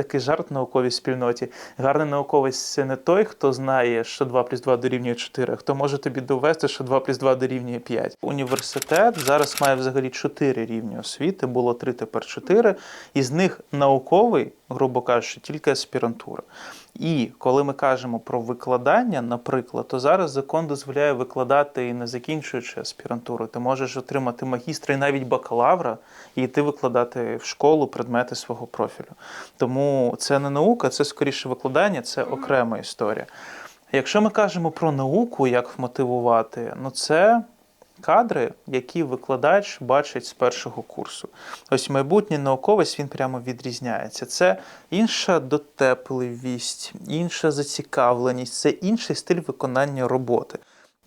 Такий жарт науковій спільноті. Гарний науковець це не той, хто знає, що 2 плюс 2 дорівнює 4, а хто може тобі довести, що 2 плюс 2 дорівнює 5. Університет зараз має взагалі 4 рівні освіти, було 3, тепер 4. Із них науковий, грубо кажучи, тільки аспірантура. І коли ми кажемо про викладання, наприклад, то зараз закон дозволяє викладати і не закінчуючи аспірантуру. Ти можеш отримати магістра і навіть бакалавра і йти викладати в школу предмети свого профілю. Тому це не наука, це скоріше викладання, це окрема історія. Якщо ми кажемо про науку, як вмотивувати, ну це кадри, які викладач бачить з першого курсу. Ось майбутній науковець він прямо відрізняється. Це інша дотепливість, інша зацікавленість, це інший стиль виконання роботи.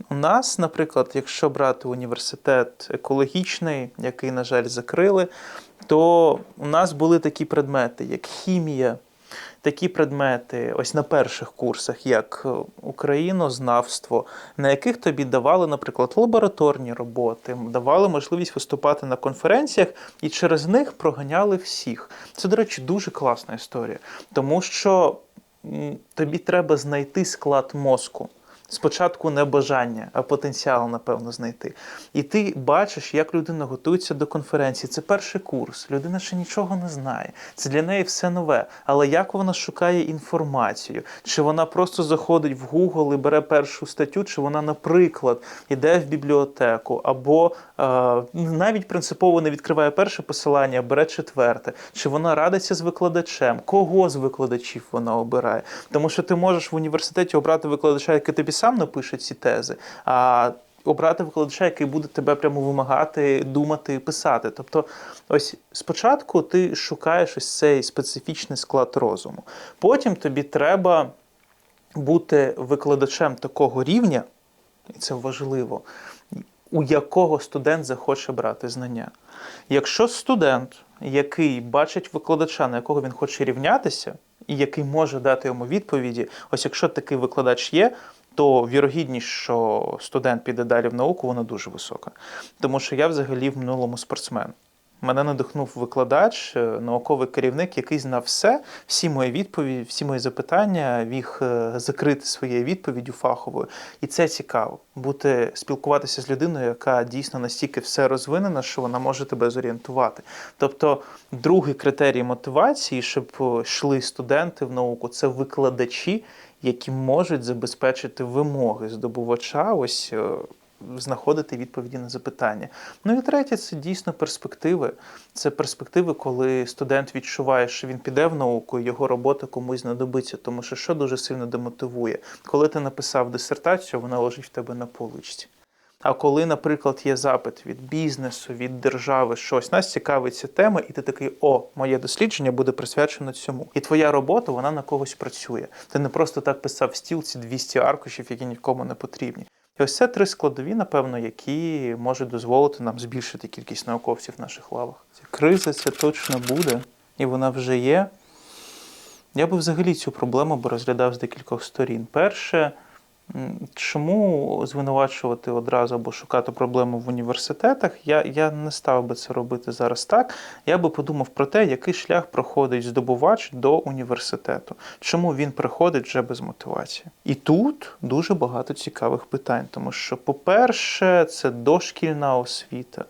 У нас, наприклад, якщо брати університет екологічний, який, на жаль, закрили, то у нас були такі предмети, як хімія, такі предмети, ось на перших курсах, як е, українознавство, на яких тобі давали, наприклад, лабораторні роботи, давали можливість виступати на конференціях і через них проганяли всіх. Це, до речі, дуже класна історія, тому що тобі треба знайти склад мозку. Спочатку не бажання, а потенціал, напевно, знайти. І ти бачиш, як людина готується до конференції. Це перший курс. Людина ще нічого не знає. Це для неї все нове. Але як вона шукає інформацію? Чи вона просто заходить в Google і бере першу статтю, чи вона, наприклад, йде в бібліотеку, або е, навіть принципово не відкриває перше посилання, а бере четверте, чи вона радиться з викладачем, кого з викладачів вона обирає? Тому що ти можеш в університеті обрати викладача, який тобі сам напише ці тези. а Обрати викладача, який буде тебе прямо вимагати, думати, писати. Тобто, ось спочатку ти шукаєш ось цей специфічний склад розуму. Потім тобі треба бути викладачем такого рівня, і це важливо, у якого студент захоче брати знання. Якщо студент, який бачить викладача, на якого він хоче рівнятися, і який може дати йому відповіді, ось якщо такий викладач є, то вірогідність, що студент піде далі в науку, вона дуже висока. Тому що я взагалі в минулому спортсмен. Мене надихнув викладач, е, науковий керівник, який знав все, всі мої відповіді, всі мої запитання, міг е, закрити своєю відповіддю фаховою. І це цікаво бути спілкуватися з людиною, яка дійсно настільки все розвинена, що вона може тебе зорієнтувати. Тобто, другий критерій мотивації, щоб е, йшли студенти в науку, це викладачі, які можуть забезпечити вимоги здобувача. Ось е, знаходити відповіді на запитання. Ну і третє, це дійсно перспективи. Це перспективи, коли студент відчуває, що він піде в науку, його робота комусь знадобиться. Тому що що дуже сильно демотивує, коли ти написав дисертацію, вона лежить в тебе на поличці. А коли, наприклад, є запит від бізнесу, від держави, щось нас цікавить ця тема, і ти такий, о, моє дослідження буде присвячено цьому. І твоя робота вона на когось працює. Ти не просто так писав в стіл ці 200 аркушів, які нікому не потрібні. І ось це три складові, напевно, які можуть дозволити нам збільшити кількість науковців в наших лавах. Ця Криза це точно буде, і вона вже є. Я би взагалі цю проблему би розглядав з декількох сторін. Перше, чому звинувачувати одразу або шукати проблему в університетах? Я, я не став би це робити зараз так. Я би подумав про те, який шлях проходить здобувач до університету, чому він приходить вже без мотивації. І тут дуже багато цікавих питань, тому що, по-перше, це дошкільна освіта.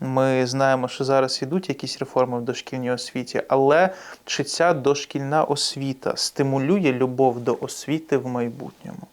Ми знаємо, що зараз йдуть якісь реформи в дошкільній освіті, але чи ця дошкільна освіта стимулює любов до освіти в майбутньому?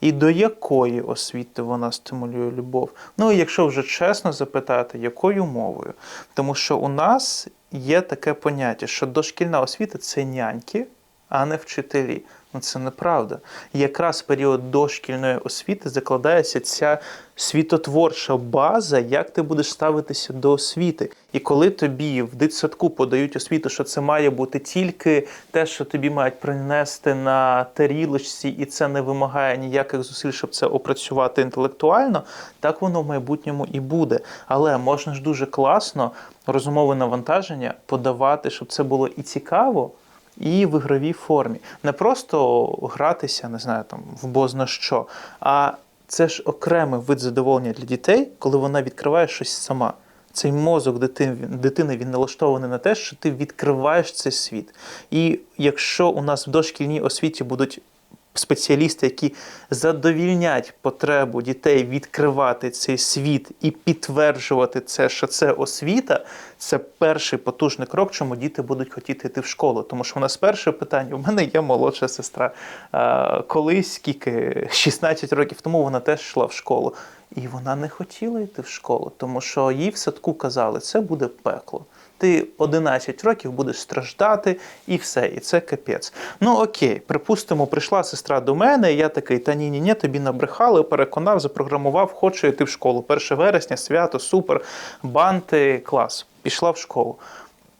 І до якої освіти вона стимулює любов? Ну і якщо вже чесно запитати, якою мовою? Тому що у нас є таке поняття, що дошкільна освіта це няньки, а не вчителі. Ну це неправда. Якраз в період дошкільної освіти закладається ця світотворча база, як ти будеш ставитися до освіти. І коли тобі в дитсадку подають освіту, що це має бути тільки те, що тобі мають принести на тарілочці, і це не вимагає ніяких зусиль, щоб це опрацювати інтелектуально, так воно в майбутньому і буде. Але можна ж дуже класно розумове навантаження подавати, щоб це було і цікаво і в ігровій формі. Не просто гратися, не знаю, там в бозна що, а це ж окремий вид задоволення для дітей, коли вона відкриває щось сама. Цей мозок дитини, дитини він налаштований на те, що ти відкриваєш цей світ. І якщо у нас в дошкільній освіті будуть спеціалісти, які задовільнять потребу дітей відкривати цей світ і підтверджувати це, що це освіта, це перший потужний крок, чому діти будуть хотіти йти в школу. Тому що у нас перше питання: у мене є молодша сестра. Колись скільки 16 років тому вона теж йшла в школу. І вона не хотіла йти в школу, тому що їй в садку казали, це буде пекло. Ти 11 років будеш страждати і все, і це капець. Ну окей, припустимо, прийшла сестра до мене, і я такий, та ні, ні, ні, тобі набрехали, переконав, запрограмував, хочу йти в школу. 1 вересня, свято, супер, банти, клас. Пішла в школу.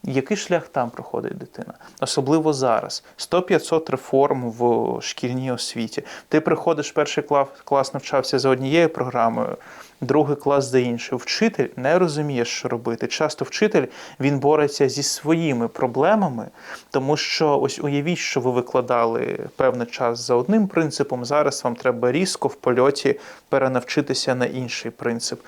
Який шлях там проходить дитина? Особливо зараз. 100-500 реформ в шкільній освіті. Ти приходиш перший клас, клас навчався за однією програмою, другий клас за іншою. Вчитель не розуміє, що робити. Часто вчитель він бореться зі своїми проблемами, тому що ось уявіть, що ви викладали певний час за одним принципом. Зараз вам треба різко в польоті перенавчитися на інший принцип.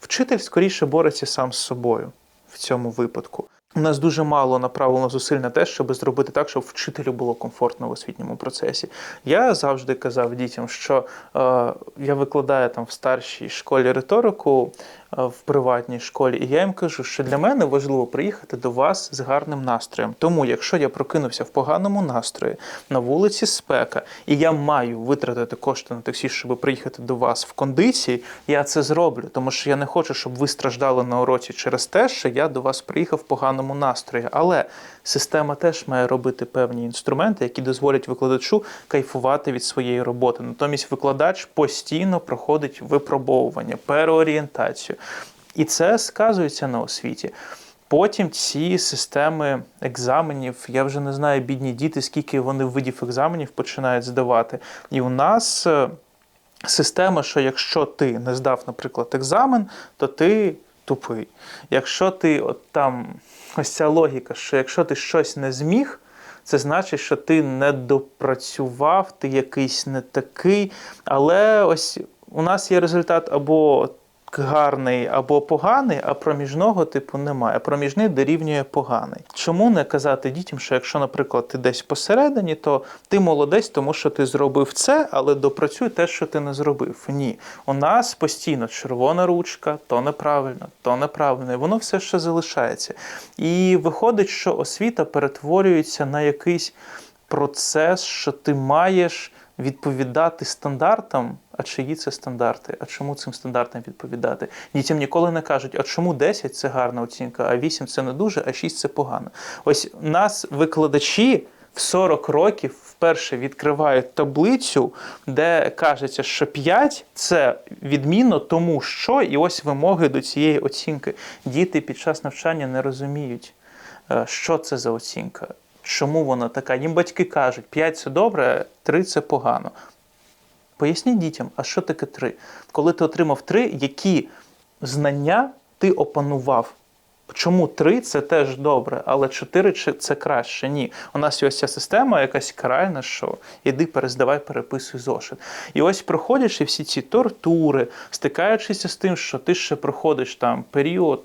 Вчитель скоріше бореться сам з собою в цьому випадку. У нас дуже мало направлено зусиль на те, щоб зробити так, щоб вчителю було комфортно в освітньому процесі. Я завжди казав дітям, що е, я викладаю там в старшій школі риторику е, в приватній школі, і я їм кажу, що для мене важливо приїхати до вас з гарним настроєм. Тому, якщо я прокинувся в поганому настрої на вулиці спека, і я маю витратити кошти на таксі, щоб приїхати до вас в кондиції, я це зроблю, тому що я не хочу, щоб ви страждали на уроці через те, що я до вас приїхав в поганому настрої. Але система теж має робити певні інструменти, які дозволять викладачу кайфувати від своєї роботи. Натомість викладач постійно проходить випробовування, переорієнтацію. І це сказується на освіті. Потім ці системи екзаменів, я вже не знаю, бідні діти, скільки вони видів екзаменів починають здавати. І у нас е, система, що якщо ти не здав, наприклад, екзамен, то ти тупий. Якщо ти от там ось ця логіка, що якщо ти щось не зміг, це значить, що ти не допрацював, ти якийсь не такий. Але ось у нас є результат або гарний, або поганий, а проміжного типу немає. Проміжний дорівнює поганий. Чому не казати дітям, що якщо, наприклад, ти десь посередині, то ти молодець, тому що ти зробив це, але допрацюй те, що ти не зробив. Ні. У нас постійно червона ручка, то неправильно, то неправильно, і воно все ще залишається. І виходить, що освіта перетворюється на якийсь процес, що ти маєш відповідати стандартам. А чиї це стандарти? А чому цим стандартам відповідати? Дітям ніколи не кажуть, а чому 10 це гарна оцінка, а 8 це не дуже, а 6 це погано. Ось нас викладачі в 40 років вперше відкривають таблицю, де кажеться, що 5 це відмінно тому, що і ось вимоги до цієї оцінки. Діти під час навчання не розуміють, е, що це за оцінка. Чому вона така? Їм батьки кажуть, 5 це добре, 3 це погано. Поясніть дітям, а що таке три? Коли ти отримав три, які знання ти опанував? Чому 3 це теж добре, але 4 це краще? Ні. У нас є ось ця система якась каральна, що іди перездавай, переписуй зошит. І ось проходячи всі ці тортури, стикаючися з тим, що ти ще проходиш там період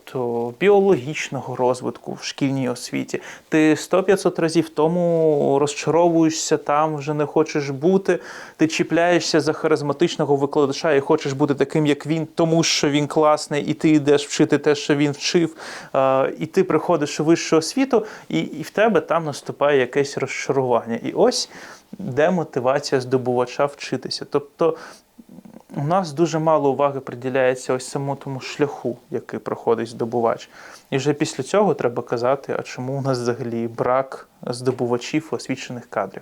біологічного розвитку в шкільній освіті, ти 100-500 разів тому розчаровуєшся там, вже не хочеш бути, ти чіпляєшся за харизматичного викладача і хочеш бути таким, як він, тому що він класний, і ти йдеш вчити те, що він вчив. Е, І ти приходиш у вищу освіту, і, і в тебе там наступає якесь розчарування. І ось де мотивація здобувача вчитися. Тобто у нас дуже мало уваги приділяється ось самому тому шляху, який проходить здобувач. І вже після цього треба казати, а чому у нас взагалі брак здобувачів освічених кадрів.